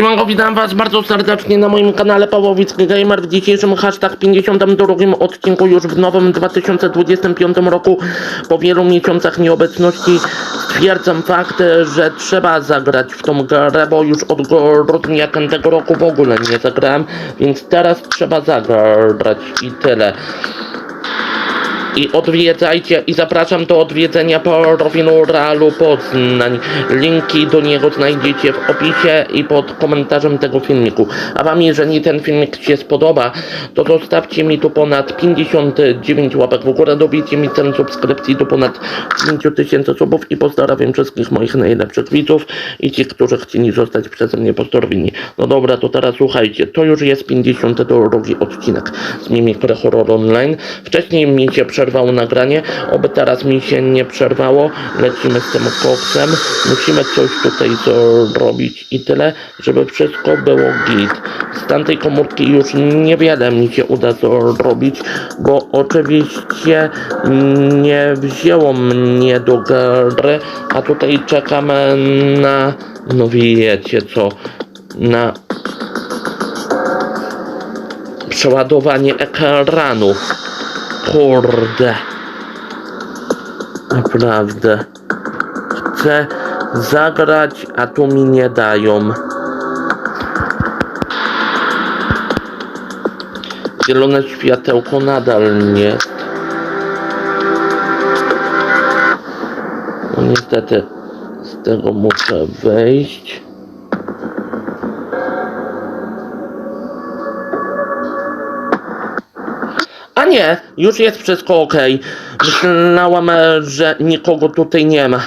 Siemanko, witam was bardzo serdecznie na moim kanale Pawłowicki Gamer w dzisiejszym hashtag 52 odcinku już w nowym 2025 roku po wielu miesiącach nieobecności stwierdzam fakt, że trzeba zagrać w tą grę, bo już od grudnia tego roku w ogóle nie zagrałem, więc teraz trzeba zagrać i tyle. I odwiedzajcie i zapraszam do odwiedzenia profilu Realu Poznań. Linki do niego znajdziecie w opisie i pod komentarzem tego filmiku. A wam jeżeli ten filmik się spodoba, to zostawcie mi tu ponad 59 łapek w górę, dobijcie mi cel subskrypcji do ponad 5000 subów i pozdrawiam wszystkich moich najlepszych widzów i ci, którzy chcieli zostać przeze mnie pozdrowieni. No dobra, to teraz słuchajcie, to już jest 52 odcinek z Mimikry Horror Online. Wcześniej mi się przerwało nagranie, oby teraz mi się nie przerwało. Lecimy z tym koksem. Musimy coś tutaj zrobić i tyle, żeby wszystko było git. Z tamtej komórki już niewiele mi się uda zrobić, bo oczywiście nie wzięło mnie do gry, a tutaj czekamy na, no wiecie co, na przeładowanie ekranu. Kurde. Naprawdę. Chcę zagrać, a tu mi nie dają. Zielone światełko nadal nie. No niestety z tego muszę wejść. Nie, już jest wszystko ok. Myślałam, e, że nikogo tutaj nie ma.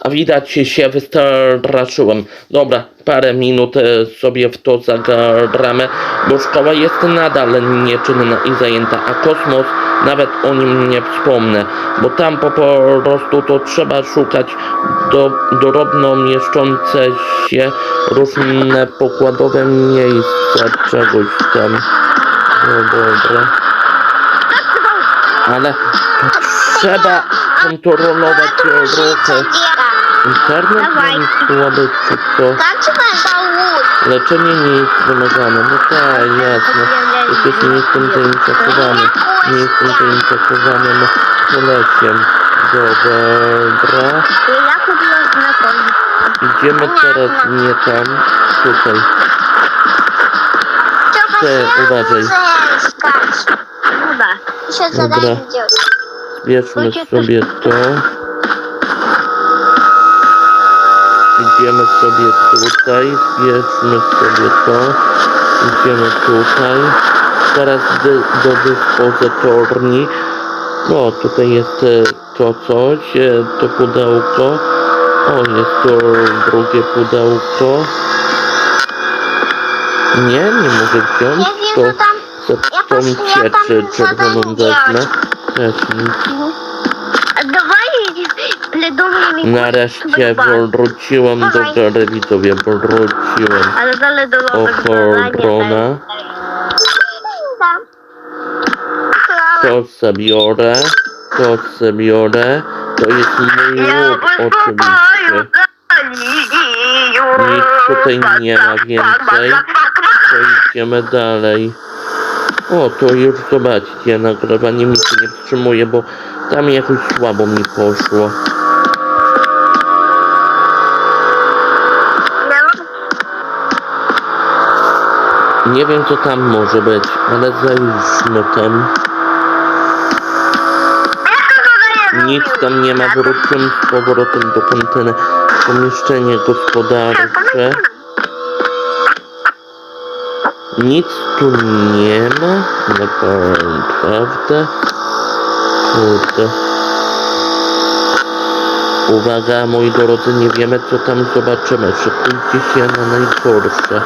A widać się wystraszyłem. Dobra, parę minut e, sobie w to zagramy, bo szkoła jest nadal nieczynna i zajęta, a kosmos nawet o nim nie wspomnę, bo tam po prostu to trzeba szukać do, drobno mieszczące się różne pokładowe miejsca czegoś tam. No dobra ale trzeba kontrolować ruchy. Internet nie słaby czy co? Tak Leczenie nie jest wymagane. No tak, jasne. Przecież nie jestem zainfekowany. Nie jestem. Dobra. Ja kupiłem na koniec. Idziemy teraz nie tam. Tutaj. Ty, uważaj. Się Dobra. zadaje widzieć. Bierzmy sobie to. Idziemy sobie tutaj, bierzmy sobie to. Idziemy tutaj. Teraz do, dyspozytorni. No, tutaj jest e, to coś, e, to pudełko. O, jest to drugie pudełko. Nie, nie mogę wziąć. To wiem, co tam. za Ja cieczy czerwoną wezmę. nic. Dawaj, Nareszcie wróciłem do gry, widzowie, wróciłem. Ale dalej do Ochrona, to zabiorę, to zabiorę, to jest mój łuk oczywiście. Nic tutaj nie ma więcej. To idziemy dalej. O, to już zobaczcie, nagrywanie mi się nie wstrzymuje, bo tam jakoś słabo mi poszło. Nie wiem co tam może być, ale zajrzmy tam. Nic tam nie ma, wrócimy z powrotem do konteneru. Pomieszczenie gospodarcze. Nic tu nie ma. Naprawdę. Kurde. Uwaga, moi drodzy, nie wiemy co tam zobaczymy. Szykujcie się na najgorsze.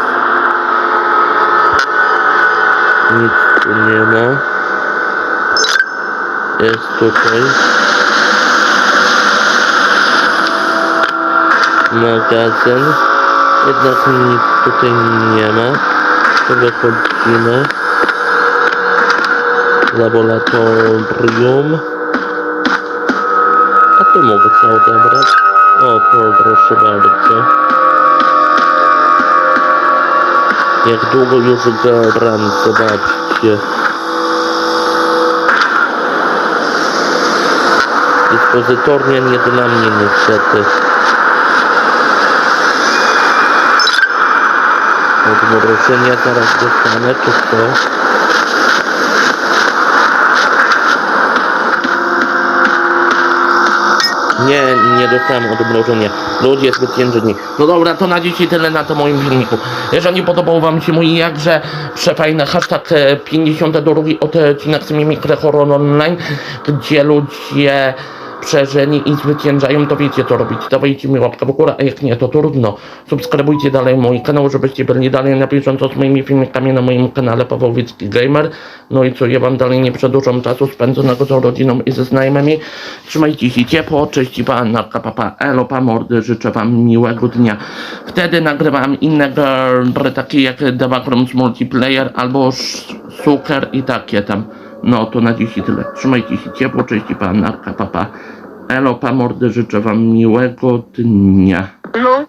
Nic tu nie ma. Jest tutaj. Magazyn. Jednak nic tutaj nie ma. To wychodzimy. Laboratorium. A tu mogę się odebrać. O, to proszę bardzo. Jak długo już gram, zobaczcie. Dyspozytornia nie dla mnie niestety. Odmrożenia zaraz dostanę, czy co? Nie, nie dostałem odmrożenia. Ludzie zwyciężeni. No dobra, to na dzisiaj tyle na to moim filmiku. Jeżeli podobał wam się mój jakże przefajny hashtag e, 52 odcinek z Mimikry Online, gdzie ludzie przeżeni i zwyciężają, to wiecie co robić. Dawajcie mi łapkę w górę, a jak nie, to trudno. Subskrybujcie dalej mój kanał, żebyście byli dalej na bieżąco z moimi filmikami na moim kanale Pawłowicki Gamer. No i co, ja wam dalej nie przedłużam czasu spędzonego z rodziną i ze znajomymi. Trzymajcie się ciepło, cześć i pan, narka, papa, elo, pa, mordy, życzę wam miłego dnia. Wtedy nagrywam inne gry, takie jak Backrooms Multiplayer albo Suker i takie tam. No to na dzisiaj tyle. Trzymajcie się ciepło, cześć i pan, narka, papa, elo, pa, mordy, życzę wam miłego dnia. No.